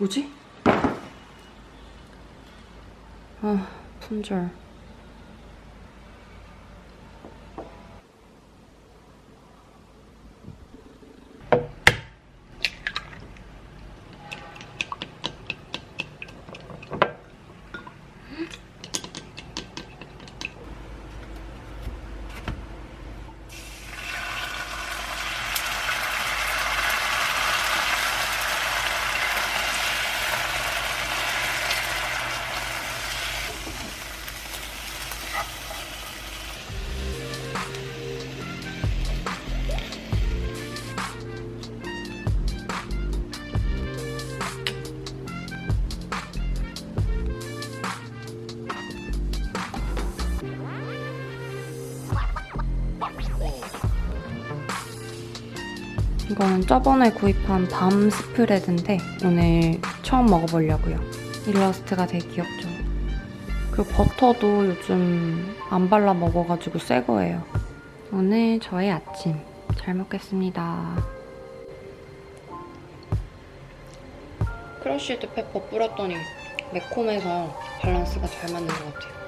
뭐지? 아, 품절. 이거는 저번에 구입한 밤 스프레드인데 오늘 처음 먹어보려고요. 일러스트가 되게 귀엽죠. 그리고 버터도 요즘 안 발라 먹어가지고 새 거예요. 오늘 저의 아침 잘 먹겠습니다. 크러쉬드 페퍼 뿌렸더니 매콤해서 밸런스가 잘 맞는 것 같아요.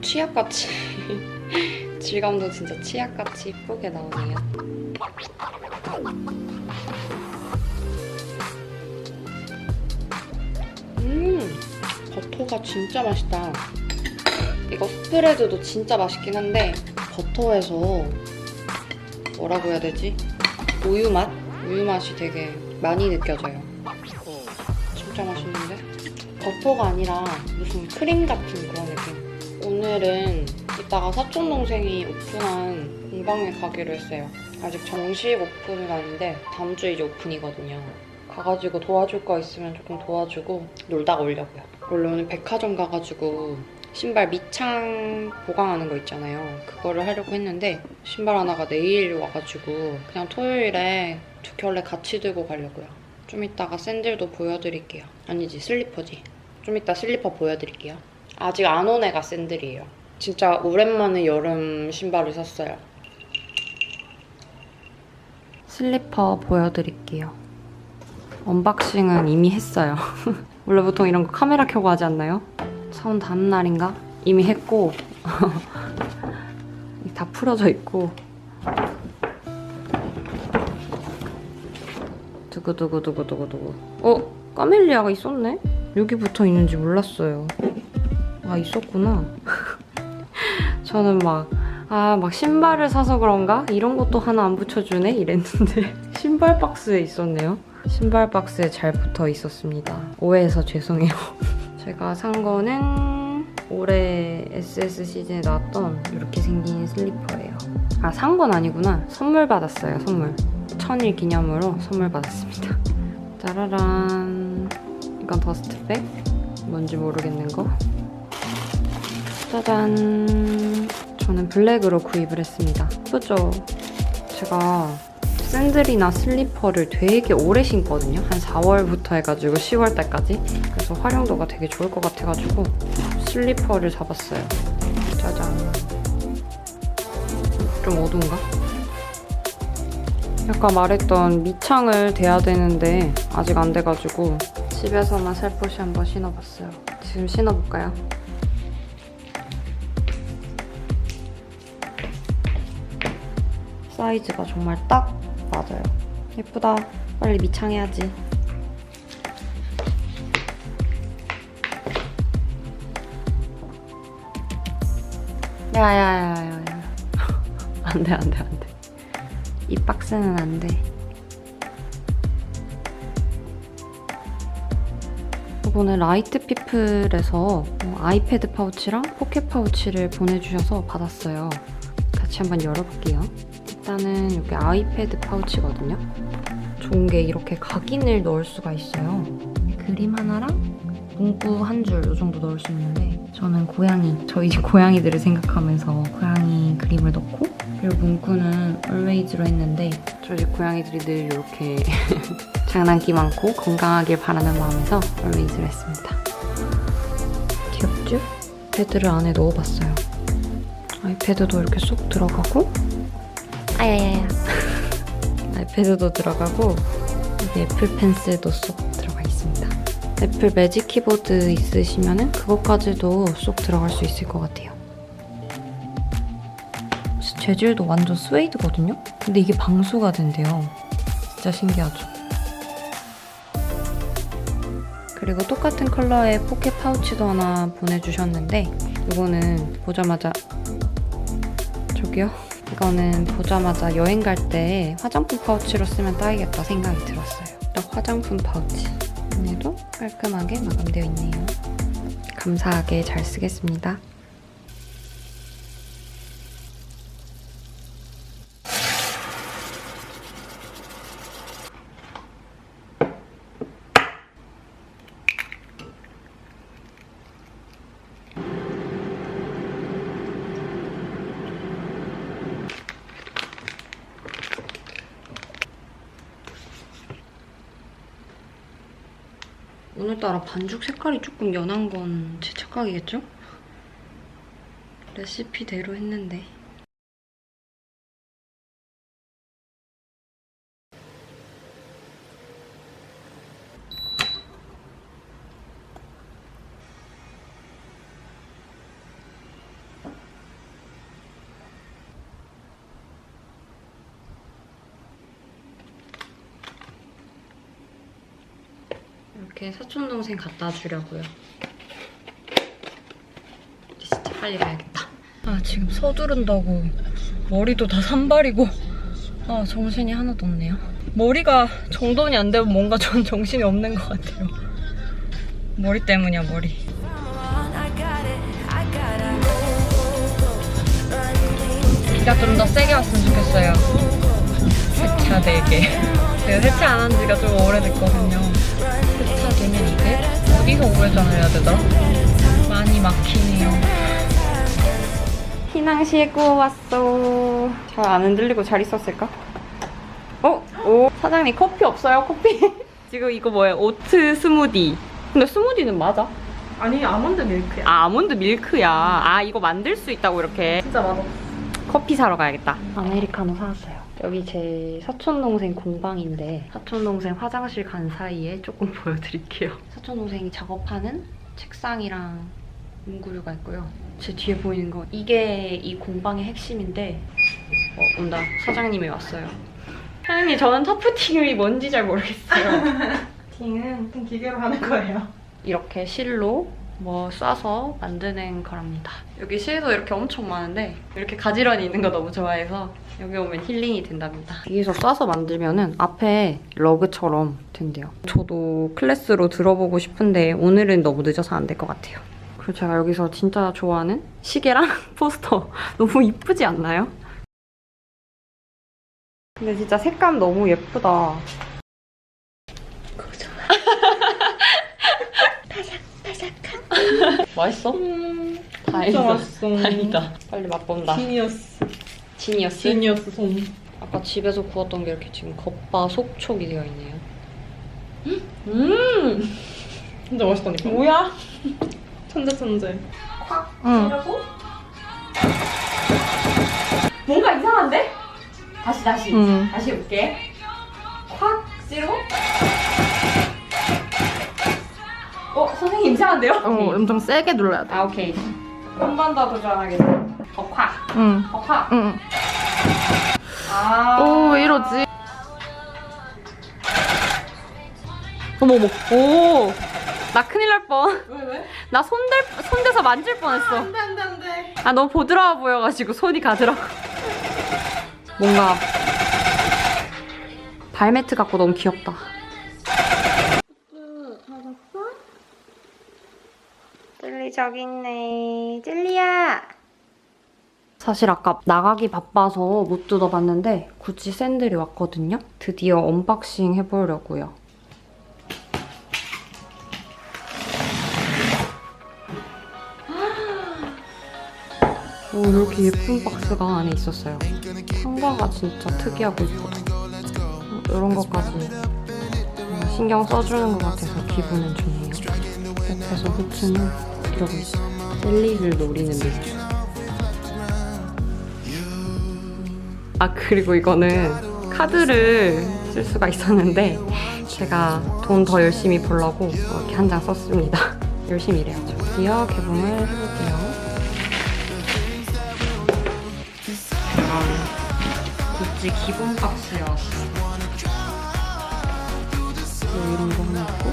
치약같이 질감도 진짜 치약같이 이쁘게 나오네요. 음 버터가 진짜 맛있다. 이거 스프레드도 진짜 맛있긴 한데 버터에서 뭐라고 해야 되지? 우유 맛? 우유 맛이 되게 많이 느껴져요. 진짜 맛있는데? 버터가 아니라 무슨 크림 같은 그런 느낌. 오늘은 이따가 사촌 동생이 오픈한 공방에 가기로 했어요. 아직 정식 오픈은 아닌데 다음 주에 이제 오픈이거든요. 가가지고 도와줄 거 있으면 조금 도와주고 놀다가 오려고요. 원래 오늘 백화점 가가지고 신발 밑창 보강하는 거 있잖아요. 그거를 하려고 했는데 신발 하나가 내일 와가지고 그냥 토요일에 두 켤레 같이 들고 가려고요. 좀 이따가 샌들도 보여드릴게요. 아니지 슬리퍼지. 좀 이따 슬리퍼 보여드릴게요. 아직 안 온 애가 샌들이에요. 진짜 오랜만에 여름 신발을 샀어요. 슬리퍼 보여드릴게요. 언박싱은 이미 했어요. 원래 보통 이런 거 카메라 켜고 하지 않나요? 사온 다음 날인가? 이미 했고 다 풀어져 있고 두구두구두구두구두구 어? 까멜리아가 있었네? 여기 붙어 있는지 몰랐어요. 아 있었구나. 저는 막 아, 막 신발을 사서 그런가? 이런 것도 하나 안 붙여주네? 이랬는데 신발 박스에 있었네요. 신발 박스에 잘 붙어 있었습니다. 오해해서 죄송해요. 제가 산 거는 올해 SS 시즌에 나왔던 이렇게 생긴 슬리퍼예요. 아, 산 건 아니구나. 선물 받았어요, 선물. 천일 기념으로 선물 받았습니다. 짜라란. 이건 더스트백? 뭔지 모르겠는 거. 짜잔. 저는 블랙으로 구입을 했습니다. 예쁘죠? 제가 샌들이나 슬리퍼를 되게 오래 신거든요. 한 4월부터 해가지고 10월달까지. 그래서 활용도가 되게 좋을 것 같아가지고 슬리퍼를 잡았어요. 짜잔. 좀 어두운가? 아까 말했던 밑창을 대야 되는데 아직 안 돼가지고 집에서만 살포시 한번 신어봤어요. 지금 신어볼까요? 사이즈가 정말 딱 맞아요. 예쁘다. 빨리 밑창해야지. 야야야야야. 안 돼 안 돼 안 돼. 이 박스는 안 돼. 이번에 라이트 피플에서 어, 아이패드 파우치랑 포켓 파우치를 보내주셔서 받았어요. 같이 한번 열어볼게요. 일단은 이게 아이패드 파우치거든요. 좋은 게 이렇게 각인을 넣을 수가 있어요. 그림 하나랑 문구 한 줄 이 정도 넣을 수 있는데 저는 고양이, 저희 집 고양이들을 생각하면서 고양이 그림을 넣고 그리고 문구는 always로 했는데 저희 집 고양이들이 늘 이렇게 장난기 많고 건강하길 바라는 마음에서 얼메이즈를 했습니다. 귀엽죠? 패드를 안에 넣어봤어요. 아이패드도 이렇게 쏙 들어가고 아야야야 아이패드도 들어가고 여기 애플 펜슬도 쏙 들어가 있습니다. 애플 매직 키보드 있으시면은 그것까지도 쏙 들어갈 수 있을 것 같아요. 재질도 완전 스웨이드거든요? 근데 이게 방수가 된대요. 진짜 신기하죠? 그리고 똑같은 컬러의 포켓 파우치도 하나 보내주셨는데 이거는 보자마자 저기요? 이거는 보자마자 여행 갈 때 화장품 파우치로 쓰면 딱이겠다 생각이 들었어요. 딱 화장품 파우치. 안에도 깔끔하게 마감되어 있네요. 감사하게 잘 쓰겠습니다. 오늘따라 반죽 색깔이 조금 연한 건 제 착각이겠죠? 레시피대로 했는데 이렇게 사촌 동생 갖다 주려고요. 진짜 빨리 가야겠다. 아 지금 서두른다고 머리도 다 산발이고 아 정신이 하나도 없네요. 머리가 정돈이 안 되면 뭔가 전 정신이 없는 것 같아요. 머리 때문이야 머리. 비가 좀 더 세게 왔으면 좋겠어요. 세차되게. 제가 세차 안 한 지가 좀 오래됐거든요. 어디서 우회전을 해야 되더라? 많이 막히네요. 희낭시에고 왔어. 잘 안 흔들리고 잘 있었을까? 어? 오. 사장님 커피 없어요? 커피? 지금 이거 뭐예요? 오트 스무디. 근데 스무디는 맞아? 아니 아몬드 밀크야. 아, 아몬드 밀크야. 아, 이거 만들 수 있다고 이렇게. 진짜 맛없어. 커피 사러 가야겠다. 아메리카노 사왔어요. 여기 제 사촌 동생 공방인데 사촌 동생 화장실 간 사이에 조금 보여드릴게요. 사촌 동생이 작업하는 책상이랑 문구류가 있고요. 제 뒤에 보이는 거 이게 이 공방의 핵심인데 어, 온다. 사장님이 왔어요. 사장님 저는 터프팅이 뭔지 잘 모르겠어요. 팅은 팅 기계로 하는 거예요. 이렇게 실로 뭐 쏴서 만드는 거랍니다. 여기 실도 이렇게 엄청 많은데 이렇게 가지런히 있는 거 너무 좋아해서 여기 오면 힐링이 된답니다. 여기서 쏴서 만들면은 앞에 러그처럼 된대요. 저도 클래스로 들어보고 싶은데 오늘은 너무 늦어서 안 될 것 같아요. 그리고 제가 여기서 진짜 좋아하는 시계랑 포스터 너무 이쁘지 않나요? 근데 진짜 색감 너무 예쁘다. 맛있어? 음, 다행이다. 맛있어. 다행이다. 빨리 맛본다. 지니어스. 지니어스? 지니어스 손. 아까 집에서 구웠던 게 이렇게 지금 겉바 속촉이 되어 있네요. 음! 진짜 맛있다니까. 뭐야? 천재 천재. 응. 이러고 뭔가 이상한데? 다시 다시. 응. 다시 해볼게. 확 찌르고. 어, 선생님 이상한데요? 어, 엄청 세게 눌러야 돼. 아, 오케이. 한 번 더 도전하겠습니다. 더 콱. 응. 더 콱. 응. 아. 오, 이러지. 어머머. 오. 나 큰일 날 뻔. 왜 왜? 나 손댈, 손대서 만질 뻔했어. 안돼 안돼 안돼. 아, 너무 보드라워 보여가지고 손이 가더라고. 뭔가 발매트 같고 너무 귀엽다. 젤리 저기 있네. 젤리야! 사실 아까 나가기 바빠서 못 뜯어봤는데 구찌 샌들이 왔거든요. 드디어 언박싱 해보려고요. 오, 이렇게 예쁜 박스가 안에 있었어요. 상자가 진짜 특이하고 예쁘다. 이런 것까지 신경 써주는 것 같아서 기분은 좋네요. 옆에서 후추는 이러고 있어요. 젤리를 노리는 느낌. 아 그리고 이거는 카드를 쓸 수가 있었는데 제가 돈 더 열심히 벌려고 이렇게 한 장 썼습니다. 열심히 일해야죠. 드디어 개봉을 해볼게요. 구찌 기본. 뭐 이런 거 하나 있고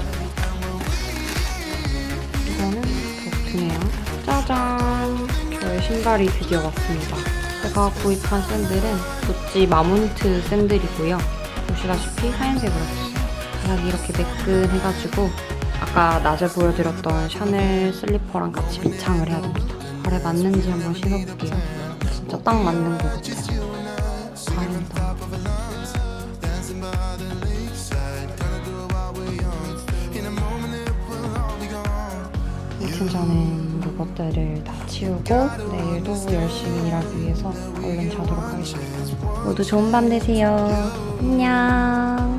신발이 드디어 왔습니다. 제가 구입한 샌들은 구찌 마문트 샌들이고요. 보시다시피 하얀색으로 했어요. 바닥이 이렇게 매끈해가지고 아까 낮에 보여드렸던 샤넬 슬리퍼랑 같이 미창을 해야 됩니다. 발에 맞는지 한번 신어볼게요. 진짜 딱 맞는 것 같아요. 다행이다. 아무튼 저 는 로봇들을 다 치우고 내일도 열심히 일하기 위해서 얼른 자도록 하겠습니다. 모두 좋은 밤 되세요. 안녕.